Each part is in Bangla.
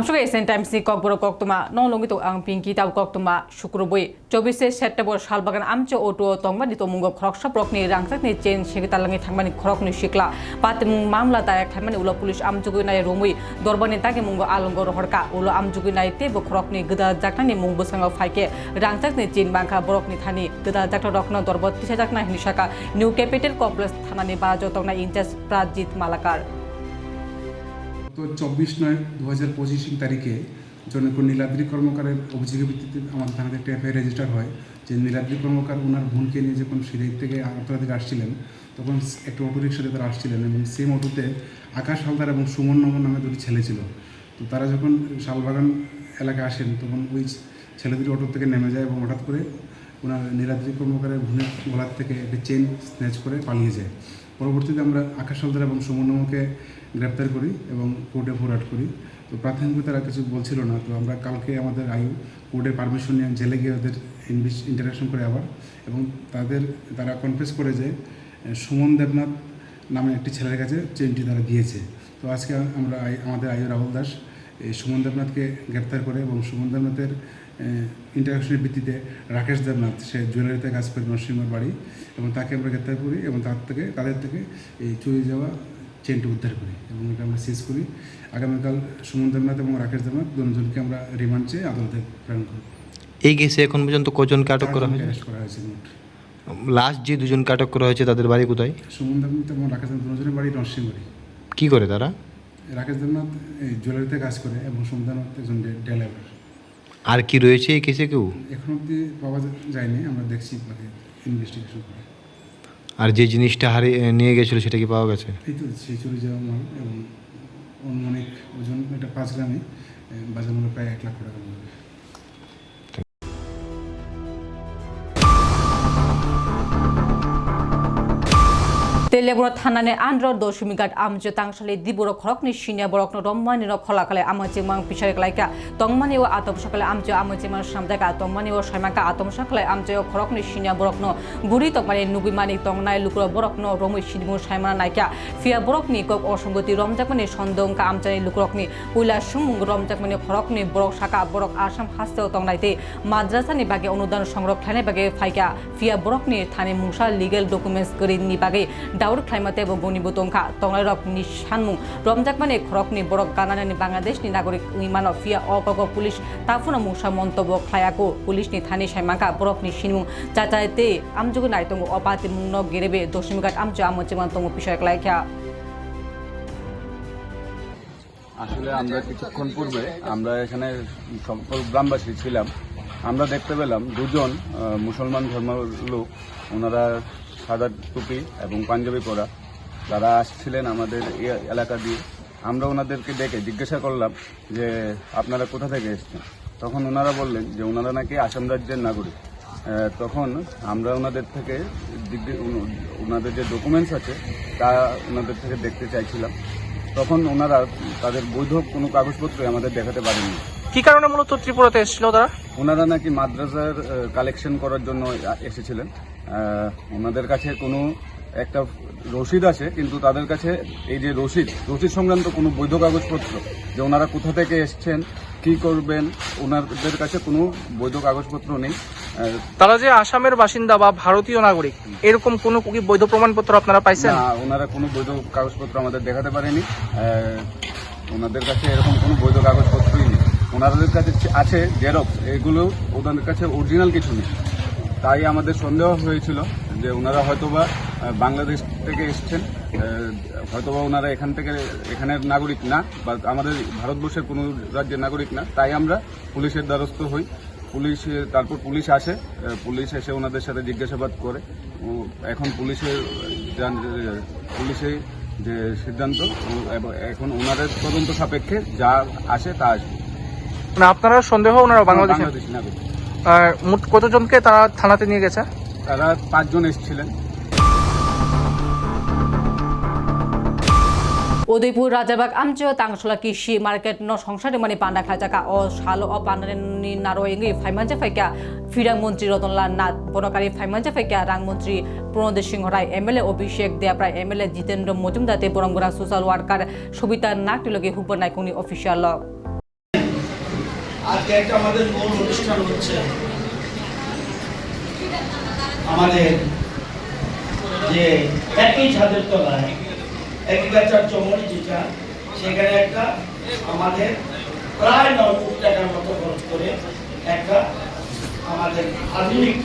Amsuga Asian Times ni kokboro koktuma no longi to ang pinki koktuma শুক্রবই চব্বিশে সেপ্টেম্বর শালবাগান আমচে অটো তংবানি তো মুঙ্গ খরকসা প্রকনি রাংসাক ni সেগতালাঙ্গি থাংমানি খরকনি শিকলা পাতে মুং মামলা দায়াক থাংমানি উলো পুলিশ আমজুগুই নাই রুমুই দরবানি তাকে মুঙ্গ আলঙ্গ রহরকা উলো আমজুগুই নাই তে bo খরকনি গদা জাকনানি মুং বসাঙ্গ ফাইকে রাংসাক ni বরকনি থানি গদা জাকনা রকনা দরব তিসা জাকনা হিনিসাকা নিউ ক্যাপিটাল কমপ্লেক্স থানানি বারাজ তংনা ইনচার্জ প্রাজিত মালাকার তো চব্বিশ নয় দু হাজার পঁচিশ তারিখে জনক নীলাদ্রি কর্মকারের অভিযোগের ভিত্তিতে আমাদের থানাতে একটা এফআইআর রেজিস্টার হয়, যে নীলাদ্রি কর্মকার ওনার বোনকে নিয়ে যখন সিলেট থেকে আগরতলা থেকে আসছিলেন, তখন একটা অটো রিক্সাতে তারা আসছিলেন এবং সেম অটোতে আকাশ হালদার এবং সুমন নমন নামে দুটি ছেলে ছিল। তো তারা যখন শালবাগান এলাকায় আসেন, তখন ওই ছেলে দুটি অটো থেকে নেমে যায় এবং হঠাৎ করে ওনার নীলাদ্রি কর্মকারের বোনের গলার থেকে একটি চেন স্ন্যাচ করে পালিয়ে যায়। পরবর্তীতে আমরা আকাশ হালদার এবং সুমন সুমনমকে গ্রেপ্তার করি এবং কোর্টে ফরওয়ার্ড করি। তো প্রাথমিকভাবে তারা কিছু বলছিল না। তো আমরা কালকে আমাদের আয়ু কোর্টের পারমিশন নিয়ে জেলে গিয়ে ওদের ইন্টারাকশন করে আবার এবং তাদের তারা কনফেস করে যে সুমন দেবনাথ নামে একটি ছেলের কাছে চেনটি তারা দিয়েছে। তো আজকে আমরা আমাদের আয়ু রাহুল দাস এই সুমন দেবনাথকে গ্রেপ্তার করে এবং সুমন দেবনাথের ইন্টারাকশনের ভিত্তিতে রাকেশ দেবনাথ, সে জুয়েলারিতে কাজ করে নরসিংহর বাড়ি এবং তাকে আমরা গ্রেপ্তার করি এবং তার থেকে তাদের থেকে এই চুরি যাওয়া চেনটি উদ্ধার করি এবং এটা আমরা সিজ করি। আগামীকাল সুমন দেবনাথ এবং রাকেশ দেবনাথ দুজনকে আমরা রিমান্ড চেয়ে আদালতে প্রেরণ করি। এই কেসে এখন পর্যন্ত কজনকে আটক করা হয়েছে? করা হয়েছে মোট। লাস্ট যে দুজনকে আটক করা হয়েছে তাদের বাড়ি কোথায়? সুমন দেবনাথ এবং রাকেশ দেবনাথ দুজনের বাড়ি নরসিংহবাড়ি কি করে তারা? রাকেশ দেবনাথ এই জুয়েলারিতে কাজ করে এবং সুমন দেবনাথ একজন ড্রাইভার আর কি রয়েছে এই কেসে কেউ? এখন অবধি পাওয়া যায়নি আমরা দেখছি ইনভেস্টিগেশন করে। আর যে জিনিসটা হারিয়ে নিয়ে গেছিল সেটা কি পাওয়া গেছে? এই তো, সেই চুরি এবং অনুমানিক ওজন, এটা পাঁচ গ্রামে বাজার মূল্য প্রায় এক লাখ টাকা। মূল্য তেলেবুর থানানে আন্দ্র দশমিঘাট আমজে তাংসালে দিবুর খরকনি সিনিয়া বরকন রম্মানি ন খলাকালে আমজে মাং পিছারে লাইকা তংমানি ও আতম সকালে আমজে আমজে মান সামদাকা। তংমানি ও সয়মাকা আতম সকালে আমজে ও খরকনি সিনিয়া বরকন গুরি তংমানি নুগুইমানি তংনাই লুকুর বরকন রমই সিদিমু সাইমানা নাইকা। ফিয়া বরকনি কক অসঙ্গতি রমজাকমানি সন্দংকা আমজানি লুকুরকনি কুইলা সুমুং রমজাকমানি খরকনি বরক শাখা বরক আসাম হাস্তেও তংনাইতে। মাদ্রাসানি বাগে অনুদান সংরক্ষণে বাগে ফাইকা। ফিয়া বরকনি থানে মুসা লিগেল ডকুমেন্টস গরিনি বাগে। দাউর খ্লাইমাতে এবং গনিবু তংখা তংলাই রক নি সানমুং রমজাকমানি খরকনি বরক গানানানি বাংলাদেশনি নাগরিক উইমান ফিয়া অপগ পুলিশ তাফুনা মুসা মন্তব্য খ্লায়াকো পুলিশনি থানি সাইমাকা বরকনি সিনমুং চাচাইতে আমজুগু নাইতঙ্গ অপাতি মুংন গেরেবে দশমিঘাট আমজু আমচিমান তঙ্গ পিছয় ক্লাইখা আসলে আমরা কিছুক্ষণ পূর্বে আমরা এখানে সকল গ্রামবাসী ছিলাম আমরা দেখতে পেলাম দুজন মুসলমান ধর্মের লোক ওনারা সাদা টুপি এবং পাঞ্জাবি পরা তারা আসছিলেন আমাদের এলাকা দিয়ে, আমরা ওনাদেরকে ডেকে জিজ্ঞাসা করলাম যে আপনারা কোথা থেকে এসেছেন? তখন ওনারা বললেন যে ওনারা নাকি আসাম রাজ্যের নাগরিক। তখন আমরা ওনাদের থেকে ওনাদের যে ডকুমেন্টস আছে, তা ওনাদের থেকে দেখতে চাইছিলাম। তখন ওনারা তাদের বৈধ কোনো কাগজপত্র আমাদের দেখাতে পারেননি। কি কারণে মূলত ত্রিপুরাতে এসেছিল তারা? ওনারা নাকি মাদ্রাসার কালেকশন করার জন্য এসেছিলেন। ওনাদের কাছে কোনো একটা রসিদ আছে কিন্তু তাদের কাছে এই যে রসিদ রসিদ সংক্রান্ত কোনো বৈধ কাগজপত্র যে ওনারা কোথা থেকে এসছেন কি করবেন ওনাদের কাছে কোনো বৈধ কাগজপত্র নেই। তারা যে আসামের বাসিন্দা বা ভারতীয় নাগরিক এরকম কোনো কি বৈধ প্রমাণপত্র আপনারা পাইছেন? না ওনারা কোনো বৈধ কাগজপত্র আমাদের দেখাতে পারেনি। ওনাদের কাছে এরকম কোনো বৈধ কাগজপত্রই নেই ওনাদের কাছে আছে জেরক্স এগুলো ওনাদের কাছে অরিজিনাল কিছু নেই। তাই আমাদের সন্দেহ হয়েছিল যে ওনারা হয়তোবা বাংলাদেশ থেকে এসছেন হয়তোবা ওনারা এখান থেকে, এখানের নাগরিক না, বা আমাদের ভারতবর্ষের কোনো রাজ্যের নাগরিক না। তাই আমরা পুলিশের দ্বারস্থ হই। পুলিশ তারপর পুলিশ আসে পুলিশ এসে ওনাদের সাথে জিজ্ঞাসাবাদ করে। এখন পুলিশের পুলিশের যে সিদ্ধান্ত এখন ওনাদের তদন্ত সাপেক্ষে যা আসে তা আসবে। মানে আপনারা সন্দেহ ওনারা বাংলাদেশে? বাংলাদেশ নাগরিক আর মোট কতজনকে তারা থানাতে নিয়ে গেছে? তারা পাঁচজন এসেছিলেন। উদয়পুর রাজাবাগ আমচো তাংসলা কৃষি মার্কেট ন সংসারে মানে পান্ডা খাজাকা ও শালো ও পান্ডানি নারো এঙ্গি ফাইমানজা ফাইকা ফিরাং মন্ত্রী রতনলাল নাথ বনকারী ফাইমানজা ফাইকা রাং মন্ত্রী প্রণোদ সিংহ রায় এমএলএ অভিষেক দেয়াপ্রায় এমএলএ জিতেন্দ্র মজুমদাতে বরমগোড়া সোশ্যাল ওয়ার্কার সবিতা নাকটিলগে হুব্বর নাইকুনি অফিসিয়াল। আজকে একটা আমাদের মূল অনুষ্ঠান হচ্ছে আমাদের যে একই ছাদের তলায় এগ্রিকালচার চমড়ি যেটা, সেখানে একটা আমাদের প্রায় নয় কোটি টাকার মতো খরচ করে একটা আমাদের আধুনিক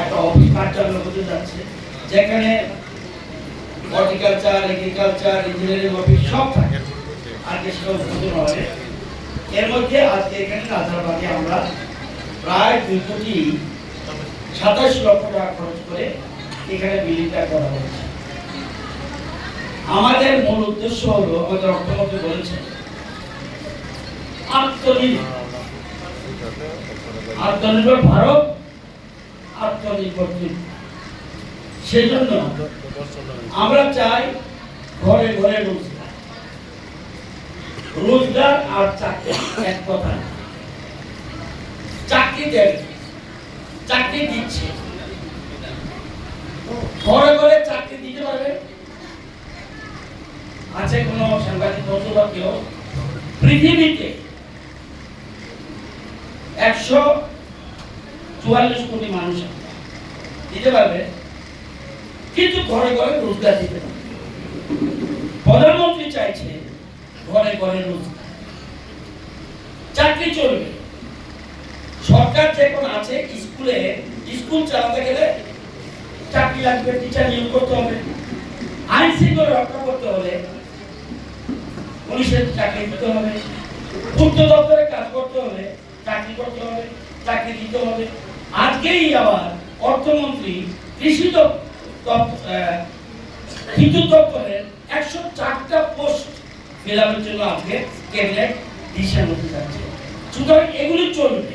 একটা অফিস কার্যালয় হতে যাচ্ছে, যেখানে হর্টিকালচার এগ্রিকালচার ইঞ্জিনিয়ারিং অফিস সব থাকে। আজকে সেটা উদ্বোধন হবে। এর মধ্যে আজকে এখানে আমরা প্রায় দুই কোটি সাতাশ লক্ষ টাকা খরচ করে এখানে করা হয়েছে। আমাদের মূল উদ্দেশ্য আমাদের অর্থমন্ত্রী বলেছেন, আত্মনির্ভর। ভারত, আত্মনির্ভর সেই জন্য আমরা চাই ঘরে ঘরে রোজগার রোজগার আর চাকরি, এক কথা চাকরি দেবে চাকরি দিচ্ছে। ঘরে ঘরে চাকরি দিতে পারবে? আছে কোন সাংবাদিক বন্ধু বা কেউ? পৃথিবীতে একশো চুয়াল্লিশ কোটি মানুষ দিতে পারবে, কিন্তু ঘরে ঘরে রোজগার দিতে পারবে। প্রধানমন্ত্রী চাইছে রোজগার চাকরি চলবে। সরকার যেমন আছে, স্কুলে, স্কুল চালাতে গেলে চাকরি লাগবে টিচার নিয়োগ করতে হবে। আইন রক্ষা করতে হলে পুলিশের চাকরি দিতে হবে। পূর্ত দপ্তরে কাজ করতে হলে চাকরি করতে হবে, চাকরি দিতে হবে। আজকেই আবার অর্থমন্ত্রী, কৃষি বিদ্যুৎ দপ্তরের একশো চারটা পোস্ট ফিল জন্য আজকে ক্যাবিনেট ডিসিশন হতে যাচ্ছে। সুতরাং এগুলি চলবে।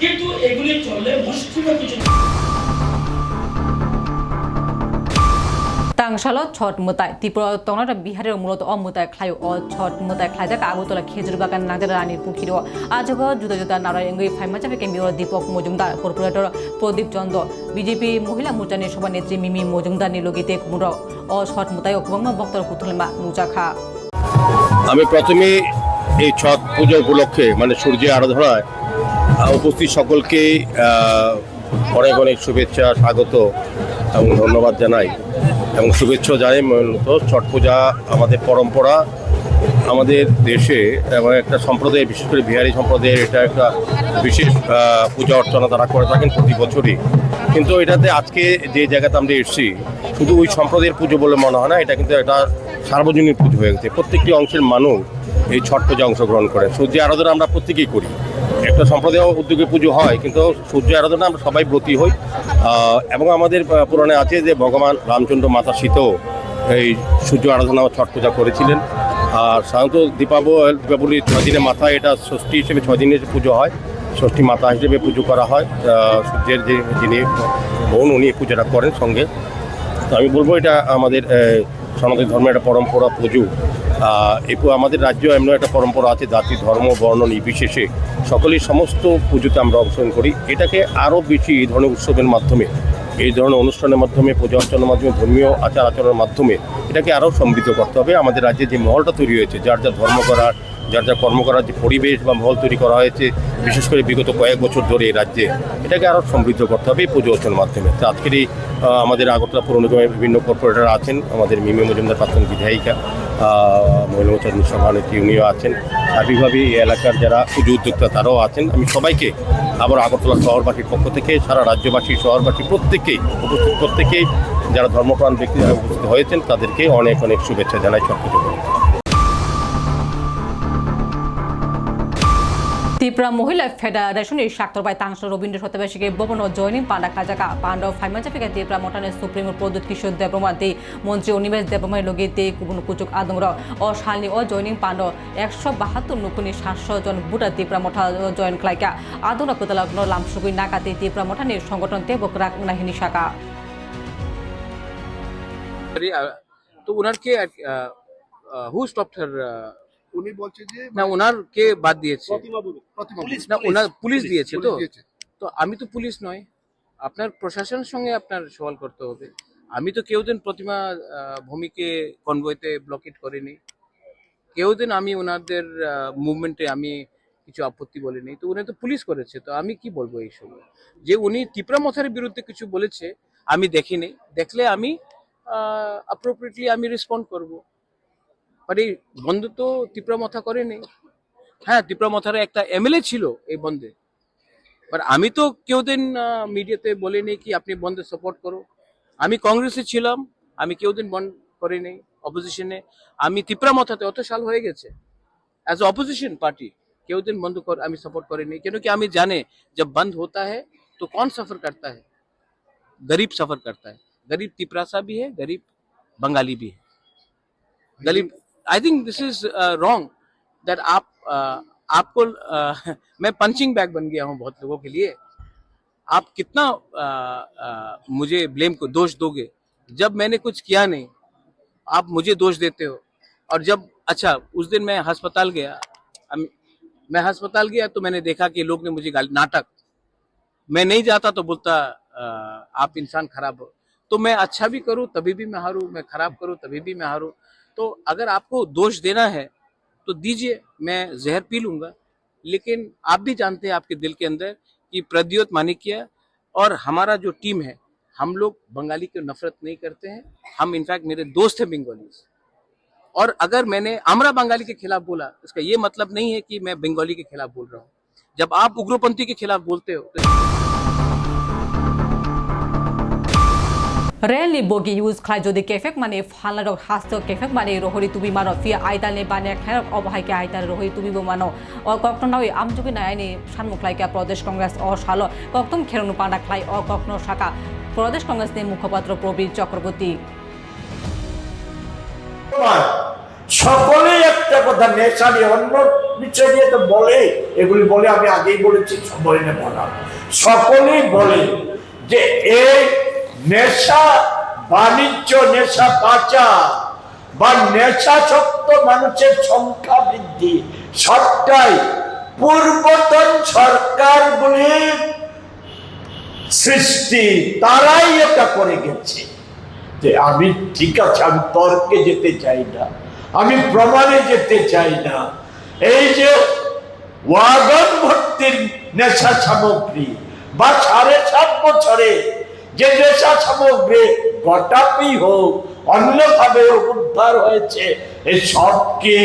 কিন্তু এগুলি চললে মুষ্টিমে কিছু তাংশাল ছট মোতায়। ত্রিপুরা তংনাটা বিহারের মূলত অমুতায় খাই ও ছট মোতায় খাই যাক আগরতলা খেজুর বাগান নাগদের রানী পুখির আজগ জুদা জুদা নারায়ণগী ফাইমাচাপে কেমিও দীপক মজুমদার, কর্পোরেটর প্রদীপ চন্দ্র, বিজেপি মহিলা মোর্চানি সভানেত্রী মিমি মজুমদার নিলগিতে কুমুর। ও ছট মোতায় ভক্তর কুতুলমা নুজাখা আমি প্রথমে এই ছট পুজো উপলক্ষে মানে সূর্যের আরাধনায় উপস্থিত সকলকে অনেক অনেক শুভেচ্ছা, স্বাগত এবং ধন্যবাদ জানাই। এবং শুভেচ্ছা জানাই মূলত ছট পূজা আমাদের পরম্পরা, আমাদের দেশে এবং একটা সম্প্রদায়, বিশেষ করে বিহারি সম্প্রদায়ের এটা একটা বিশেষ পূজা অর্চনা তারা করে থাকেন প্রতি বছরই। কিন্তু এটাতে আজকে যে জায়গাতে আমরা এসেছি, শুধু ওই সম্প্রদায়ের পুজো বলে মনে হয় না, এটা কিন্তু একটা সার্বজনীন পুজো হয়ে গেছে। প্রত্যেকটি অংশের মানুষ এই ছট পূজা অংশগ্রহণ করে। সূর্য আরাধনা আমরা প্রত্যেকেই করি। একটা সম্প্রদায় উদ্যোগে পুজো হয়, কিন্তু সূর্য আরাধনা আমরা সবাই ব্রতী হই। এবং আমাদের পুরাণে আছে যে ভগবান রামচন্দ্র মাতা সীতাও এই সূর্য আরাধনা ছট পূজা করেছিলেন। আর সাধারণত দীপাবলি, দীপাবলির ছয় দিনের মাথায় এটা ষষ্ঠী হিসেবে ছয় দিনের পুজো হয়। ষষ্ঠী মাতা হিসেবে পুজো করা হয়। সূর্যের যে যিনি বোন, উনি পুজোটা করেন সঙ্গে। তো আমি বলব এটা আমাদের সনাতন ধর্মের একটা পরম্পরা পুজো এরপর আমাদের রাজ্য এমন একটা পরম্পরা আছে, জাতি, ধর্ম, বর্ণ নির্বিশেষে সকলেই সমস্ত পুজোতে আমরা অংশগ্রহণ করি। এটাকে আরও বেশি এই ধরনের উৎসবের মাধ্যমে, এই ধরনের অনুষ্ঠানের মাধ্যমে, পূজা অর্চনার মাধ্যমে, ধর্মীয় আচার আচরণের মাধ্যমে এটাকে আরও সমৃদ্ধ করতে হবে। আমাদের রাজ্যে যে মহলটা তৈরি হয়েছে, যার যা ধর্ম করার যার যা কর্ম করার যে পরিবেশ বা মহল তৈরি করা হয়েছে, বিশেষ করে বিগত কয়েক বছর ধরে এই রাজ্যে, এটাকে আরও সমৃদ্ধ করতে হবে এই পুজো অর্চনার মাধ্যমে। তো আজকের এই আমাদের আগরতলা পৌর নিগমের বিভিন্ন কর্পোরেটর আছেন, আমাদের মিমি মজুমদার, প্রাক্তন বিধায়িকা মহিলা মোর্চার সভানেত্রী, উনিও আছেন। সার্বিকভাবে এই এলাকার যারা পুজো উদ্যোক্তা, তারাও আছেন। আমি সবাইকে আবার আগরতলা শহরবাসীর পক্ষ থেকে, সারা রাজ্যবাসী, শহরবাসী প্রত্যেকেই উপস্থিত, প্রত্যেকেই যারা ধর্মপ্রাণ ব্যক্তি যারা উপস্থিত হয়েছেন, তাদেরকে অনেক অনেক শুভেচ্ছা জানাই সব ত্রিপুরা মহিলা ফেডারেশনের স্বাক্ষরবাই তাংশ রবীন্দ্র সত্যবাসীকে ভবন জয়নিং পান্ডা কাজাকা পাণ্ডব ফাইমাচাপিকা ত্রিপুরা মঠানের সুপ্রিম প্রদ্যুৎ কিশোর দেবরমাতে মন্ত্রী অনিমেষ দেবরমাই লগিতে কুবুন কুচুক আদমর ও শালনি ও জয়নিং পাণ্ড একশো বাহাত্তর নুকুনি সাতশো জন বুটা ত্রিপুরা মঠা জয়েন ক্লাইকা, আদমরা কুতলাগ্ন লামসুকুই নাকাতে ত্রিপুরা মঠানের সংগঠন তেবক রাক নাহিনী শাখা তো ওনার কে হু স্টপ উনি বলছে যে না ওনার কে বাদ দিয়েছে। প্রতিমা না ওনার পুলিশ দিয়েছে তো। তো আমি তো পুলিশ নয় আপনার প্রশাসনের সঙ্গে আপনার সওয়াল করতে হবে। আমি তো কেউ দিন প্রতিমা ভূমিকে কনভয়েতে ব্লকেট করিনি। কেউ দিন আমি ওনাদের মুভমেন্টে আমি কিছু আপত্তি বলে নেই তো উনি তো পুলিশ করেছে। তো আমি কি বলব এই সময় যে উনি তিপ্রা মথার বিরুদ্ধে কিছু বলেছে আমি দেখিনি। দেখলে আমি অ্যাপ্রোপ্রিয়েটলি আমি রেসপন্ড করব। বাট এই বন্ধ তো তিপ্রা মথা করেনি হ্যাঁ তিপ্রা মথার একটা এমএলএ ছিল এই বন্ধে বাট আমি তো কেউ দিন মিডিয়াতে বলিনি কি আপনি বন্ধে সাপোর্ট করো আমি কংগ্রেসে ছিলাম আমি কেউ দিন বন্ধ করিনি অপোজিশনে আমি তিপ্রা মথাতে অত সাল হয়ে গেছে एज ऑपोजिशन पार्टी केव दिन बंद कर আমি सपोर्ट करेंगे क्योंकि আমি জানে जब बंद होता है तो कौन सफर करता है गरीब सफर करता है गरीब तिपरासा भी है गरीब बंगाली भी है गरीब I think this is wrong that आप uh, आपको uh, मैं पंचिंग बैग बन गया हूँ बहुत लोगों के लिए। आप कितना uh, uh, मुझे ब्लेम को दोष दोगे? जब मैंने कुछ किया नहीं आप मुझे दोष देते हो। और जब अच्छा उस दिन मैं अस्पताल गया मैं अस्पताल गया तो मैंने देखा कि लोग ने मुझे गाली नाटक। मैं नहीं जाता तो बोलता आप इंसान खराब हो। तो मैं अच्छा भी करूँ तभी भी मैं हारूं मैं खराब करूँ तभी भी मैं हारूं। तो अगर आपको दोष देना है तो दीजिए, मैं जहर पी लूँगा। लेकिन आप भी जानते हैं आपके दिल के अंदर कि प्रद्योत मानिकिया और हमारा जो टीम है, हम लोग बंगाली की नफरत नहीं करते हैं। हम इनफैक्ट मेरे दोस्त हैं बंगालीज। और अगर मैंने आमरा बंगाली के खिलाफ बोला, इसका ये मतलब नहीं है कि मैं बंगाली के खिलाफ बोल रहा हूँ। जब आप उग्रपंथी के खिलाफ बोलते हो तो Jodi kefek mane phalna rok hasto kefek mane rohori tubi mano fia aidal ne bane khair obhai ke aidal rohori tubi bo mano o kokno nawi amjogi nayani sanmuk laika pradesh congress o shalo koktom kheronu panda khlai o kokno shaka প্রদেশ কংগ্রেস নে মুখপাত্র প্রবীর চক্রবর্তী সকলেই একটা কথা নেশা নিয়ে অন্য বিষয় নিয়ে তো বলে এগুলি বলে আমি আগেই বলেছি না সকলেই বলে যে এই নেশা, বাণিজ্য, নেশা পাচার বা নেশাসক্ত মানুষের সংখ্যা বৃদ্ধি। সবটাই পূর্বতন সরকারগুলির সৃষ্টি, তারাই এটা করে গেছে। যে আমি ঠিক আছে, আমি তর্কে যেতে চাই না, আমি প্রমাণে যেতে চাই না। এই যে ওয়াগন ভর্তির নেশা সামগ্রী বা সাড়ে সাত বছরে যে নেশা সামগ্রী গোটাপি হোক, অন্যভাবে উদ্ধার হয়েছে এই সব কি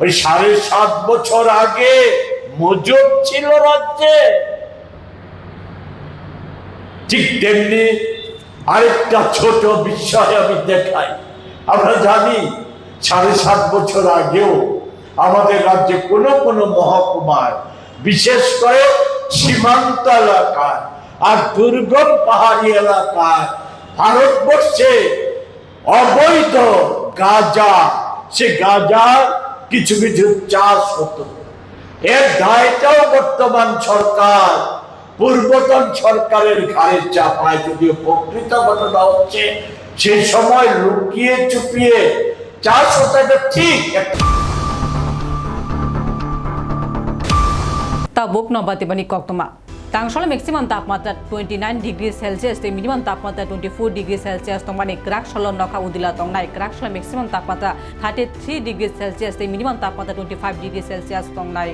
ওই সাড়ে সাত বছর আগে মজুদ ছিল রাজ্যে? ঠিক তেমনি আরেকটা ছোট বিষয় আমি দেখাই। আমরা জানি সাড়ে সাত বছর আগেও আমাদের রাজ্যে কোনো কোনো মহকুমায় বিশেষ করে সীমান্ত এলাকায় আর দুর্গম পাহাড়ি এলাকায় ভারতবর্ষে অবৈধ গাঁজা, সে গাঁজার কিছু কিছু চাষ হতো। এর দায়টাও বর্তমান সরকার, পূর্বতন সরকারের ঘাড়ে চাপায়। যদিও প্রকৃত ঘটনা হচ্ছে, সে সময় লুকিয়ে চুপিয়ে চাষ হতো ঠিক। tabuk no bati Tangshala maximum তাপমাত্রা 29 ডিগ্রি সেলসিয়াস তে মিনিমাম তাপমাত্রা 24 ডিগ্রি সেলসিয়াস তংমানি ক্রাক সলো নখা উদিলা তংনাই ক্রাক সলো maximum তাপমাত্রা 33 ডিগ্রি সেলসিয়াস তে মিনিমাম তাপমাত্রা 25 ডিগ্রি সেলসিয়াস তংনাই